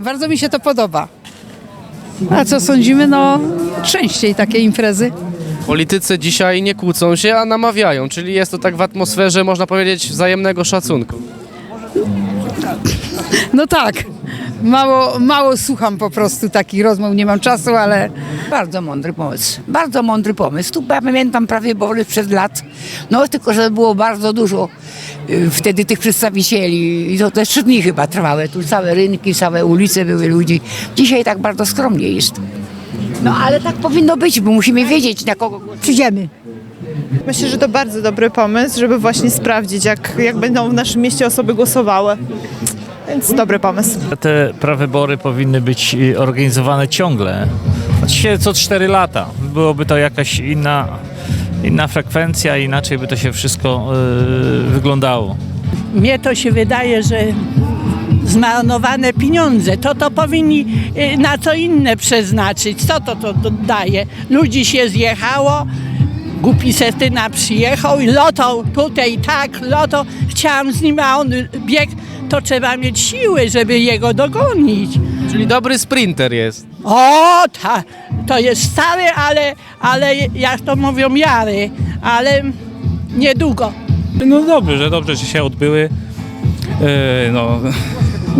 Bardzo mi się to podoba. A co sądzimy? No, częściej takie imprezy. Politycy dzisiaj nie kłócą się, a namawiają, czyli jest to tak w atmosferze, można powiedzieć, wzajemnego szacunku. No tak. Mało, mało słucham po prostu takich rozmów, nie mam czasu, ale Bardzo mądry pomysł. Bardzo mądry pomysł. Tu pamiętam prawie wybory przed lat. No tylko, że było bardzo dużo y, wtedy tych przedstawicieli i to te trzy dni chyba trwały. Tu całe rynki, całe ulice były ludzi. Dzisiaj tak bardzo skromnie jest. No ale tak powinno być, bo musimy wiedzieć na kogo Przyjdziemy. Myślę, że to bardzo dobry pomysł, żeby właśnie sprawdzić, jak, jak będą w naszym mieście osoby głosowały. Więc dobry pomysł. Te prawybory powinny być y, organizowane ciągle. Znaczy co 4 lata. Byłoby to jakaś inna, inna frekwencja, inaczej by to się wszystko y, wyglądało. Mnie to się wydaje, że zmarnowane pieniądze, to to powinni y, na co inne przeznaczyć. Co to, to, to daje? Ludzi się zjechało, głupi Sestyna przyjechał i loto tutaj tak, loto, chciałam z nim, a on biegł, to trzeba mieć siły, żeby jego dogonić. Czyli dobry sprinter jest. O, ta, to jest stary, ale, ale jak to mówią, jary, ale niedługo. No dobrze, dobrze, że się odbyły. E, no,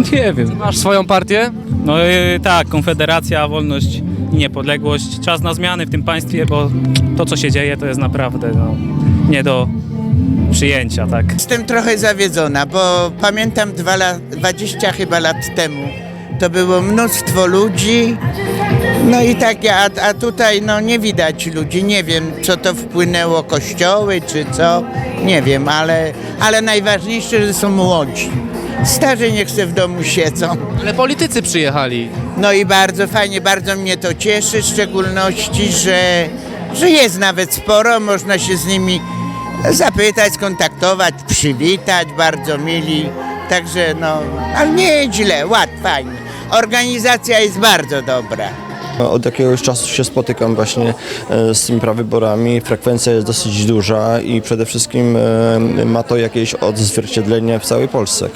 nie wiem. Masz swoją partię? No e, tak, Konfederacja, Wolność i Niepodległość. Czas na zmiany w tym państwie, bo to, co się dzieje, to jest naprawdę no, nie do przyjęcia, tak. Jestem trochę zawiedzona, bo pamiętam dwa lat, 20 chyba lat temu. To było mnóstwo ludzi. No i tak, a, a tutaj no nie widać ludzi. Nie wiem, co to wpłynęło, kościoły czy co. Nie wiem, ale, ale najważniejsze, że są młodzi. Starzy niech se w domu siedzą. Ale politycy przyjechali. No i bardzo fajnie, bardzo mnie to cieszy, w szczególności, że, że jest nawet sporo, można się z nimi zapytać, skontaktować, przywitać, bardzo mili. Także no, ale nie źle, ład, fajnie. Organizacja jest bardzo dobra. Od jakiegoś czasu się spotykam właśnie e, z tymi prawyborami. Frekwencja jest dosyć duża i przede wszystkim e, ma to jakieś odzwierciedlenie w całej Polsce.